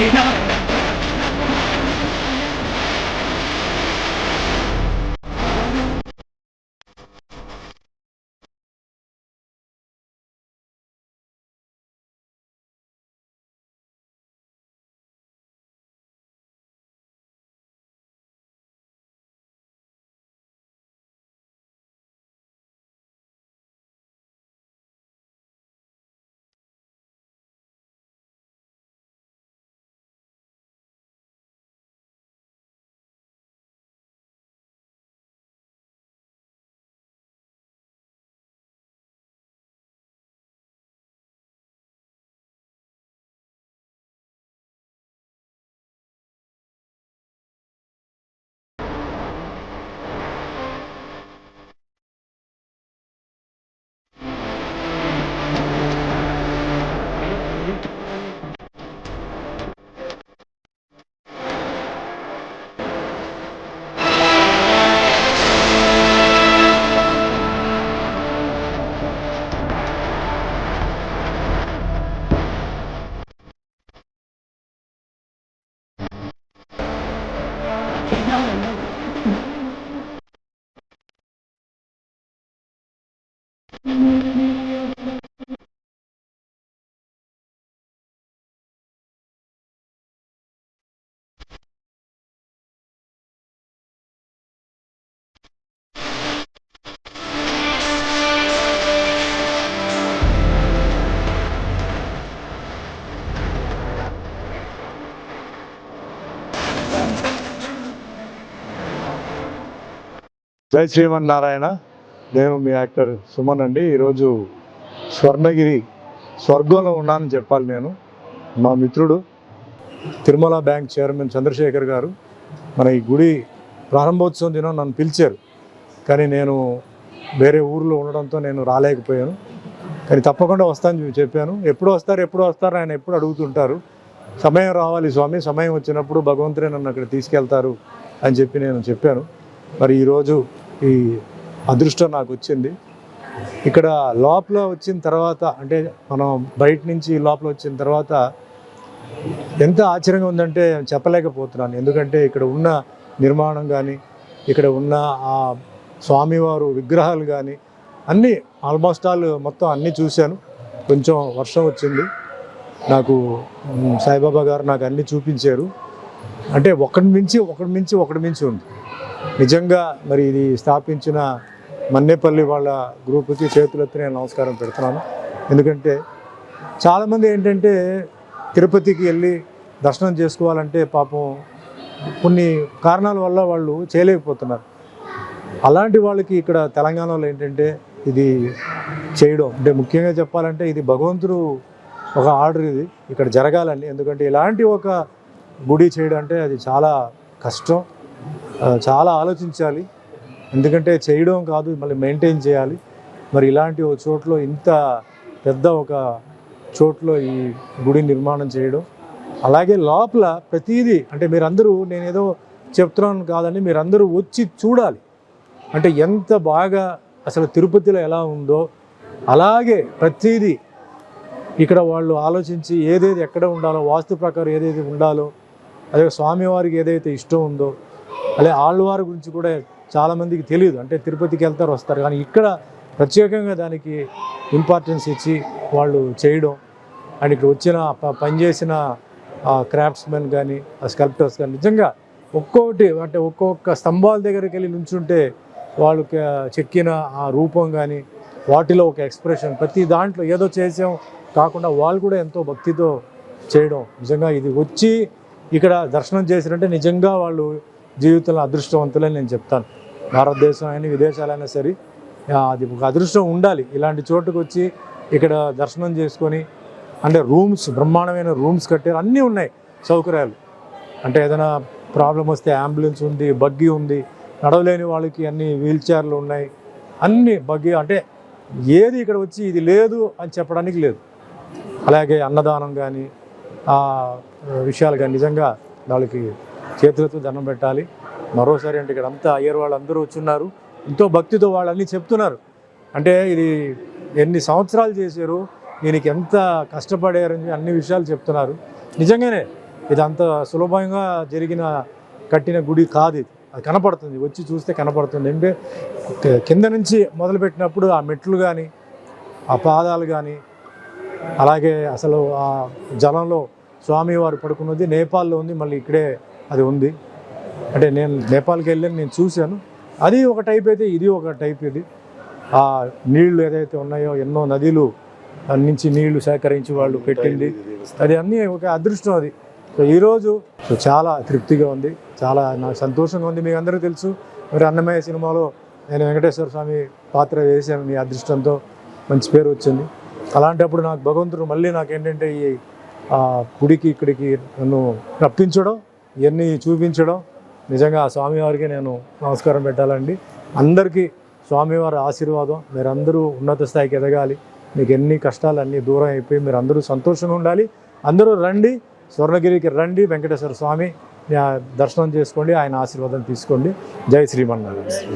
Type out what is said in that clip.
You know, 那我们 జై శ్రీమన్నారాయణ. నేను మీ actor Suman అండి. ఈరోజు స్వర్ణగిరి స్వర్గంలో ఉన్నానని చెప్పాలి నేను. మా మిత్రుడు తిరుమల బ్యాంక్ చైర్మన్ చంద్రశేఖర్ గారు మన ఈ గుడి ప్రారంభోత్సవం దినం నన్ను పిలిచారు. కానీ నేను వేరే ఊర్లో ఉండడంతో నేను రాలేకపోయాను. కానీ తప్పకుండా వస్తాను చెప్పాను. ఎప్పుడు వస్తారు ఎప్పుడు వస్తారు ఆయన ఎప్పుడు అడుగుతుంటారు. సమయం రావాలి స్వామి సమయం వచ్చినప్పుడు భగవంతుడే నన్ను అక్కడ తీసుకెళ్తారు అని చెప్పి నేను చెప్పాను. మరి ఈరోజు ఈ అదృష్టం నాకు వచ్చింది. ఇక్కడ లోపల వచ్చిన తర్వాత అంటే మనం బయట నుంచి లోపల వచ్చిన తర్వాత ఎంత ఆశ్చర్యంగా ఉందంటే చెప్పలేకపోతున్నాను. ఎందుకంటే ఇక్కడ ఉన్న నిర్మాణం కానీ ఇక్కడ ఉన్న ఆ స్వామివారు విగ్రహాలు కానీ అన్నీ ఆల్మోస్ట్ ఆల్ మొత్తం అన్నీ చూశాను. కొంచెం వర్షం వచ్చింది. నాకు సాయిబాబా గారు నాకు అన్నీ చూపించారు. అంటే ఒకటి మించి ఒకటి మించి ఒకటి మించి ఉంది. నిజంగా మరి ఇది స్థాపించిన మన్నేపల్లి వాళ్ళ గ్రూపుకి చేతులెత్తి నేను నమస్కారం పెడుతున్నాను. ఎందుకంటే చాలామంది ఏంటంటే తిరుపతికి వెళ్ళి దర్శనం చేసుకోవాలంటే పాపం కొన్ని కారణాల వల్ల వాళ్ళు చేయలేకపోతున్నారు. అలాంటి వాళ్ళకి ఇక్కడ తెలంగాణలో ఏంటంటే ఇది చేయడం అంటే ముఖ్యంగా చెప్పాలంటే ఇది భగవంతుడు ఒక ఆర్డర్ ఇది. ఇక్కడ జరగాలని. ఎందుకంటే ఇలాంటి ఒక గుడి చేయడం అంటే అది చాలా కష్టం. చాలా ఆలోచించాలి. ఎందుకంటే చేయడం కాదు మళ్ళీ మెయింటైన్ చేయాలి. మరి ఇలాంటి ఒక చోట్లో ఇంత పెద్ద ఒక చోట్లో ఈ గుడి నిర్మాణం చేయడం. అలాగే లోపల ప్రతిదీ అంటే మీరందరూ నేను ఏదో చెప్తున్నాను కాదండి మీరందరూ వచ్చి చూడాలి. అంటే ఎంత బాగా అసలు తిరుపతిలో ఎలా ఉందో. అలాగే ప్రతిదీ ఇక్కడ వాళ్ళు ఆలోచించి ఏదేది ఎక్కడ ఉండాలో వాస్తు ప్రకారం ఏదైతే ఉండాలో అదే స్వామివారికి ఏదైతే ఇష్టం ఉందో అలాగే ఆళ్ళవారి గురించి కూడా చాలామందికి తెలియదు అంటే తిరుపతికి వెళ్తారు వస్తారు. కానీ ఇక్కడ ప్రత్యేకంగా దానికి ఇంపార్టెన్స్ ఇచ్చి వాళ్ళు చేయడం అండ్ ఇక్కడ వచ్చిన ప- పనిచేసిన క్రాఫ్ట్స్మెన్ కానీ ఆ స్కల్ప్టర్స్ కానీ నిజంగా ఒక్కొక్కటి అంటే ఒక్కొక్క స్తంభాల దగ్గరికి వెళ్ళి నుంచుంటే వాళ్ళు చెక్కిన ఆ రూపం కానీ వాటిలో ఒక ఎక్స్ప్రెషన్ ప్రతి దాంట్లో ఏదో చేసాం కాకుండా వాళ్ళు కూడా ఎంతో భక్తితో చేయడం. నిజంగా ఇది వచ్చి ఇక్కడ దర్శనం చేసినట్టే నిజంగా వాళ్ళు జీవితంలో అదృష్టవంతులని నేను చెప్తాను. భారతదేశం అయినా విదేశాలైనా సరే అది ఒక అదృష్టం ఉండాలి. ఇలాంటి చోటుకు వచ్చి ఇక్కడ దర్శనం చేసుకొని అంటే రూమ్స్ బ్రహ్మాండమైన రూమ్స్ కట్టారు. అన్నీ ఉన్నాయి సౌకర్యాలు. అంటే ఏదైనా ప్రాబ్లం వస్తే అంబులెన్స్ ఉంది బగ్గీ ఉంది నడవలేని వాళ్ళకి అన్ని వీల్ చైర్లు ఉన్నాయి. అన్ని బగ్గీ అంటే ఏది ఇక్కడ వచ్చి ఇది లేదు అని చెప్పడానికి లేదు. అలాగే అన్నదానం కానీ విషయాలు కానీ నిజంగా వాళ్ళకి చేతులతో దండం పెట్టాలి. మరోసారి అంటే ఇక్కడ అంతా అయ్యర్ వాళ్ళు అందరూ వచ్చున్నారు. ఎంతో భక్తితో వాళ్ళు చెప్తున్నారు. అంటే ఇది ఎన్ని సంవత్సరాలు చేశారు దీనికి ఎంత కష్టపడారని అన్ని విషయాలు చెప్తున్నారు. నిజంగానే ఇది అంత సులభంగా జరిగిన కట్టిన గుడి కాదు ఇది. అది కనపడుతుంది. వచ్చి చూస్తే కనపడుతుంది. అంటే కింద నుంచి మొదలుపెట్టినప్పుడు ఆ మెట్లు కానీ ఆ పాదాలు కానీ అలాగే అసలు ఆ జలంలో స్వామివారు పడుకున్నది నేపాల్లో ఉంది. మళ్ళీ ఇక్కడే అది ఉంది. అంటే నేను నేపాల్కి వెళ్ళి నేను చూశాను. అది ఒక టైప్ అయితే ఇది ఒక టైప్ ఇది. ఆ నీళ్ళు ఏదైతే ఉన్నాయో ఎన్నో నదులు నుంచి నీళ్ళు సేకరించి వాళ్ళు పెట్టింది. అది అన్నీ ఒక అదృష్టం అది. సో ఈరోజు చాలా తృప్తిగా ఉంది. చాలా నాకు సంతోషంగా ఉంది. మీకు అందరికీ తెలుసు మరి అన్నమయ్య సినిమాలో నేను వెంకటేశ్వర స్వామి పాత్ర వేసాను మీ అదృష్టంతో. మంచి పేరు వచ్చింది. అలాంటప్పుడు నాకు భగవంతుడు మళ్ళీ నాకేంటంటే ఈ ఆ, గుడికి ఇక్కడికి నన్ను రప్పించడం ఇవన్నీ చూపించడం. నిజంగా ఆ స్వామివారికి నేను నమస్కారం పెట్టాలండి. అందరికీ స్వామివారి ఆశీర్వాదం. మీరందరూ ఉన్నత స్థాయికి ఎదగాలి. మీకు ఎన్ని కష్టాలు అన్నీ దూరం అయిపోయి మీరు అందరూ సంతోషంగా ఉండాలి. అందరూ రండి. స్వర్ణగిరికి రండి. వెంకటేశ్వర స్వామి దర్శనం చేసుకోండి. ఆయన ఆశీర్వాదం తీసుకోండి. జై శ్రీమన్నారాయణ.